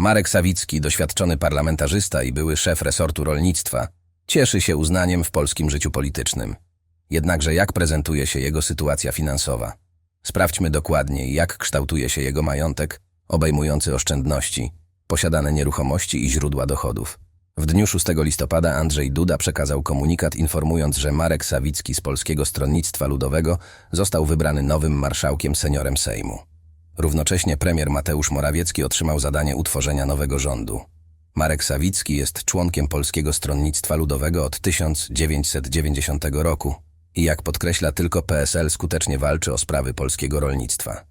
Marek Sawicki, doświadczony parlamentarzysta i były szef resortu rolnictwa, cieszy się uznaniem w polskim życiu politycznym. Jednakże jak prezentuje się jego sytuacja finansowa? Sprawdźmy dokładniej, jak kształtuje się jego majątek, obejmujący oszczędności, posiadane nieruchomości i źródła dochodów. W dniu 6 listopada Andrzej Duda przekazał komunikat informując, że Marek Sawicki z Polskiego Stronnictwa Ludowego został wybrany nowym marszałkiem seniorem Sejmu. Równocześnie premier Mateusz Morawiecki otrzymał zadanie utworzenia nowego rządu. Marek Sawicki jest członkiem Polskiego Stronnictwa Ludowego od 1990 roku i jak podkreśla tylko PSL skutecznie walczy o sprawy polskiego rolnictwa.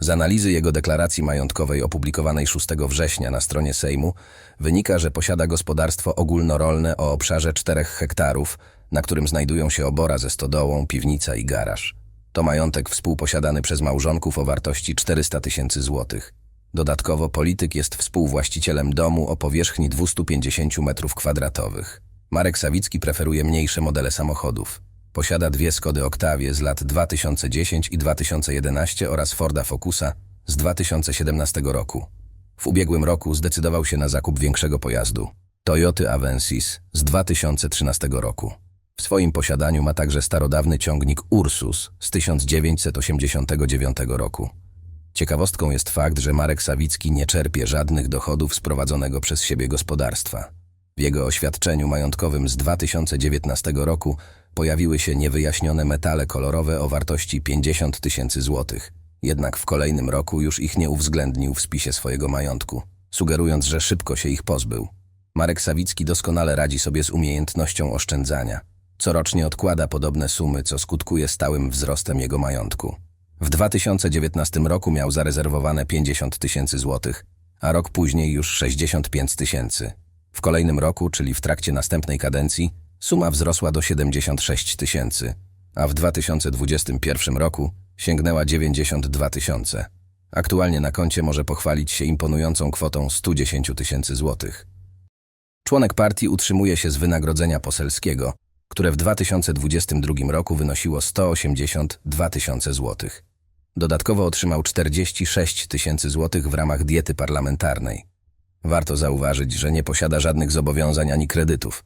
Z analizy jego deklaracji majątkowej opublikowanej 6 września na stronie Sejmu wynika, że posiada gospodarstwo ogólnorolne o obszarze 4 hektarów, na którym znajdują się obora ze stodołą, piwnica i garaż. To majątek współposiadany przez małżonków o wartości 400 tysięcy złotych. Dodatkowo polityk jest współwłaścicielem domu o powierzchni 250 m2. Marek Sawicki preferuje mniejsze modele samochodów. Posiada dwie Skody Octavie z lat 2010 i 2011 oraz Forda Focusa z 2017 roku. W ubiegłym roku zdecydował się na zakup większego pojazdu Toyoty Avensis z 2013 roku. W swoim posiadaniu ma także starodawny ciągnik Ursus z 1989 roku. Ciekawostką jest fakt, że Marek Sawicki nie czerpie żadnych dochodów z prowadzonego przez siebie gospodarstwa. W jego oświadczeniu majątkowym z 2019 roku pojawiły się niewyjaśnione metale kolorowe o wartości 50 tysięcy złotych. Jednak w kolejnym roku już ich nie uwzględnił w spisie swojego majątku, sugerując, że szybko się ich pozbył. Marek Sawicki doskonale radzi sobie z umiejętnością oszczędzania. Corocznie odkłada podobne sumy, co skutkuje stałym wzrostem jego majątku. W 2019 roku miał zarezerwowane 50 tysięcy złotych, a rok później już 65 tysięcy. W kolejnym roku, czyli w trakcie następnej kadencji, suma wzrosła do 76 tysięcy, a w 2021 roku sięgnęła 92 tysiące. Aktualnie na koncie może pochwalić się imponującą kwotą 110 tysięcy złotych. Członek partii utrzymuje się z wynagrodzenia poselskiego, które w 2022 roku wynosiło 182 tysiące złotych. Dodatkowo otrzymał 46 tysięcy złotych w ramach diety parlamentarnej. Warto zauważyć, że nie posiada żadnych zobowiązań ani kredytów.